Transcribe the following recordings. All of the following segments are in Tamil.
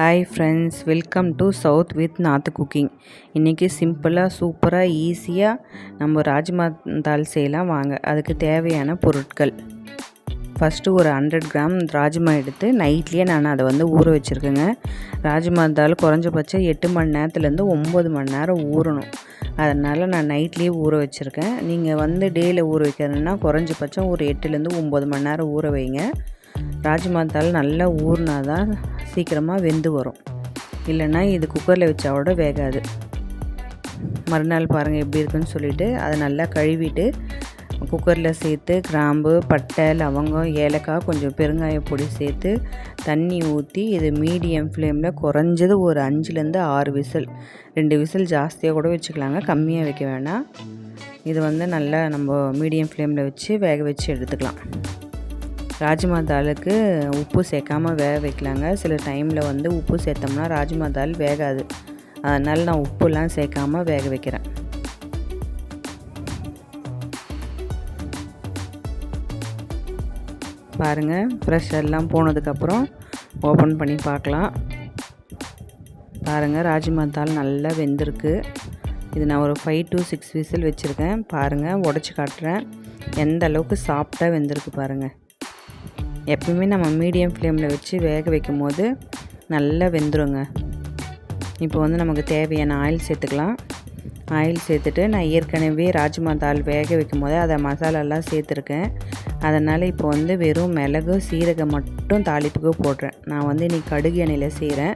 Hi friends welcome to south with Nathu cooking இன்றைக்கி சிம்பிளாக சூப்பராக ஈஸியாக நம்ம ராஜ்மா தால் செய்யலாம். வாங்க அதுக்கு தேவையான பொருட்கள். ஃபஸ்ட்டு ஒரு ஹண்ட்ரட் கிராம் ராஜ்மா எடுத்து நைட்லேயே நான் அதை வந்து ஊற வச்சுருக்கேங்க. ராஜ்மா தால் குறைஞ்சபட்சம் எட்டு மணி நேரத்துலேருந்து ஒம்பது மணி நேரம் ஊறணும். அதனால் நான் நைட்லேயே ஊற வச்சுருக்கேன். நீங்கள் வந்து டேயில் ஊற வைக்கிறதுனா குறைஞ்சபட்சம் ஒரு எட்டுலேருந்து ஒம்பது மணி நேரம் ஊற வைங்க. ராஜ்மா தால் நல்லா ஊறினா தான் சீக்கிரமாக வெந்து வரும். இல்லைன்னா இது குக்கரில் வச்சாவோட வேகாது. மறுநாள் பாருங்கள் எப்படி இருக்குன்னு சொல்லிவிட்டு அதை நல்லா கழுவிட்டு குக்கரில் சேர்த்து கிராம்பு பட்டை லவங்கம் ஏலக்காய் கொஞ்சம் பெருங்காய பொடி சேர்த்து தண்ணி ஊற்றி இது மீடியம் ஃப்ளேமில் குறைஞ்சது ஒரு அஞ்சுலேருந்து ஆறு விசில். ரெண்டு விசில் ஜாஸ்தியாக கூட வச்சுக்கலாங்க. கம்மியாக வைக்க வேணாம். இது வந்து நல்லா நம்ம மீடியம் ஃப்ளேமில் வச்சு வேக வச்சு எடுத்துக்கலாம். ராஜ்மா தாலுக்கு உப்பு சேர்க்காமல் வேக வைக்கலாங்க. சில டைமில் வந்து உப்பு சேர்த்தோம்னா ராஜ்மா தால் வேகாது அதனால் நான் உப்புலாம் சேர்க்காமல் வேக வைக்கிறேன். பாருங்கள் ப்ரெஷர்லாம் போனதுக்கப்புறம் ஓப்பன் பண்ணி பார்க்கலாம். பாருங்கள் ராஜ்மா தால் நல்லா வெந்திருக்கு. இது நான் ஒரு ஃபைவ் டு சிக்ஸ் விசில் வச்சுருக்கேன். பாருங்கள் உடச்சி காட்டுறேன். எந்த அளவுக்கு சாஃப்டாக வெந்திருக்கு பாருங்கள் எப்பவுமே நம்ம மீடியம் ஃப்ளேமில் வச்சு வேக வைக்கும் போது நல்லா வெந்துருங்க. இப்போ வந்து நமக்கு தேவையான ஆயில் சேர்த்துக்கலாம். ஆயில் சேர்த்துட்டு நான் ஏற்கனவே ராஜ்மா தால் வேக வைக்கும் போதே அதை மசாலாலாம் சேர்த்துருக்கேன். அதனால் இப்போ வந்து வெறும் மிளகு சீரகம் மட்டும் தாளிப்புக்கு போடுறேன். நான் வந்து இன்றைக்கி கடுகு எண்ணெயில் செய்கிறேன்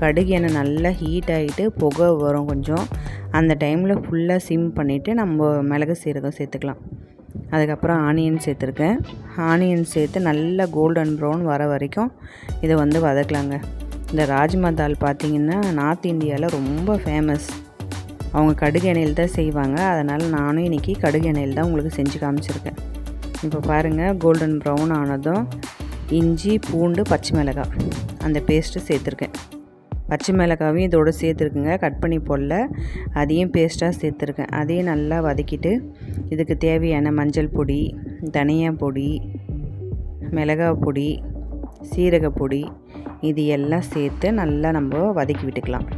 கடுகு எண்ணெய் நல்லா ஹீட் ஆகிட்டு புகை வரும் கொஞ்சம். அந்த டைமில் ஃபுல்லாக சிம் பண்ணிவிட்டு நம்ம மிளகு சீரகம் சேர்த்துக்கலாம். அதுக்கப்புறம் ஆனியன் சேர்த்துருக்கேன். ஆனியன் சேர்த்து நல்லா கோல்டன் ப்ரௌன் வர வரைக்கும் இதை வந்து வதக்கலாங்க. இந்த ராஜ்மா தால் பார்த்திங்கன்னா நார்த் இந்தியாவில் ரொம்ப ஃபேமஸ் அவங்க கடுகு எண்ணெயில் தான் செய்வாங்க. அதனால் நானும் இன்றைக்கி கடுகு எண்ணெயில் தான் உங்களுக்கு செஞ்சு காமிச்சிருக்கேன். இப்போ பாருங்கள் கோல்டன் ப்ரௌன் ஆனதும் இஞ்சி பூண்டு பச்சை மிளகாய். அந்த பேஸ்ட்டு சேர்த்துருக்கேன். பச்சை மிளகாவையும் இதோடு சேர்த்துருக்குங்க. கட் பண்ணி போடல. அதையும் பேஸ்ட்டாக சேர்த்துருக்கேன். அதையும் நல்லா வதக்கிட்டு இதுக்கு தேவையான மஞ்சள் பொடி தனியா பொடி மிளகாய் பொடி சீரகப்பொடி இது எல்லாம் சேர்த்து நல்லா நம்ம வதக்கி விட்டுக்கலாம்.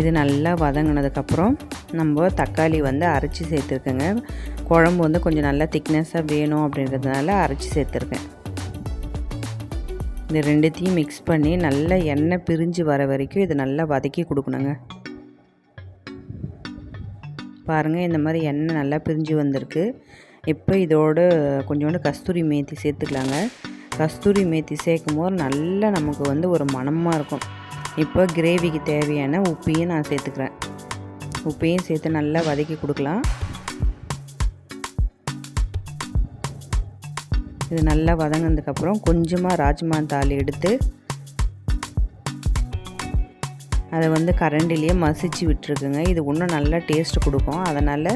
இது நல்லா வதங்கினதுக்கப்புறம் நம்ம தக்காளி வந்து அரைச்சி சேர்த்துருக்கேங்க. குழம்பு வந்து கொஞ்சம் நல்லா திக்னஸாக வேணும் அப்படின்றதுனால அரைச்சி சேர்த்துருக்கேன். இந்த ரெண்டுத்தையும் மிக்ஸ் பண்ணி நல்லா எண்ணெய் பிரிஞ்சு வர வரைக்கும் இதை நல்லா வதக்கி கொடுக்கணுங்க. பாருங்கள் இந்த மாதிரி எண்ணெய் நல்லா பிரிஞ்சு வந்திருக்கு. இப்போ இதோடு கொஞ்சோண்டு கஸ்தூரி மேத்தி சேர்த்துக்கலாங்க. கஸ்தூரி மேத்தி சேர்க்கும் போது நல்லா நமக்கு வந்து ஒரு மனமாக இருக்கும். இப்போ கிரேவிக்கு தேவையான உப்பையும் நான் சேர்த்துக்கிறேன். உப்பையும் சேர்த்து நல்லா வதக்கி கொடுக்கலாம். இது நல்லா வதங்கினதுக்கப்புறம் கொஞ்சமாக ராஜ்மா தால் எடுத்து அதை வந்து கரண்டிலேயே மசிச்சு விட்டுருக்குங்க. இது இன்னும் நல்லா டேஸ்ட் கொடுக்கும். அதனால்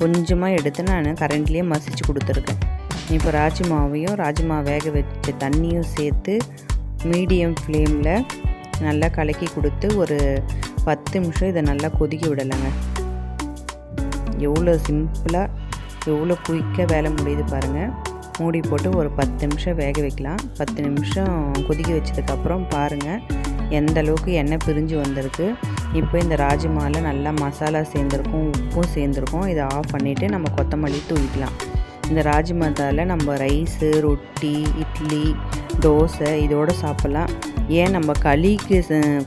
கொஞ்சமாக எடுத்து நான் கரண்டிலேயே மசிச்சு கொடுத்துருக்கேன். இப்போ ராஜ்மாவையும் ராஜ்மா வேக வச்ச தண்ணியும் சேர்த்து மீடியம் ஃப்ளேமில் நல்லா கலக்கி கொடுத்து ஒரு பத்து நிமிஷம் இதை நல்லா கொதிக்க விடலைங்க. எவ்வளோ சிம்பிளாக எவ்வளோ குயிக்காக வேலை முடியுது பாருங்கள் மூடி போட்டு ஒரு பத்து நிமிஷம் வேக வைக்கலாம். பத்து நிமிஷம் கொதிக்க வச்சதுக்கப்புறம் பாருங்கள் எந்த அளவுக்கு எண்ணெய் பிரிஞ்சு வந்திருக்கு. இப்போ இந்த ராஜ்மாவில் நல்லா மசாலா சேர்ந்துருக்கும் உப்பும் சேர்ந்துருக்கும். இதை ஆஃப் பண்ணிவிட்டு நம்ம கொத்தமல்லி தூவிக்கலாம். இந்த ராஜ்மாதாவில் நம்ம ரைஸு ரொட்டி இட்லி தோசை இதோடு சாப்பிட்லாம். ஏன் நம்ம களிக்கு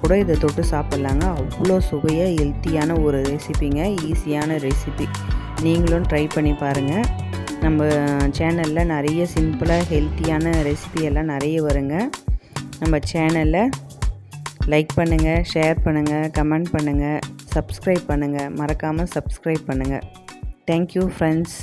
கூட இதை தொட்டு சாப்பிட்லாங்க? அவ்வளோ சுவையாக ஹெல்த்தியான ஒரு ரெசிபிங்க ஈஸியான ரெசிபி நீங்களும் ட்ரை பண்ணி பாருங்கள் நம்ம சேனலில் நிறைய சிம்பிளாக ஹெல்த்தியான ரெசிபி எல்லாம் நிறைய வருங்க. நம்ம சேனலை லைக் பண்ணுங்கள் ஷேர் பண்ணுங்கள் கமெண்ட் பண்ணுங்கள் சப்ஸ்கிரைப் பண்ணுங்கள் மறக்காமல் சப்ஸ்கிரைப் பண்ணுங்கள் தேங்க்யூ ஃப்ரெண்ட்ஸ்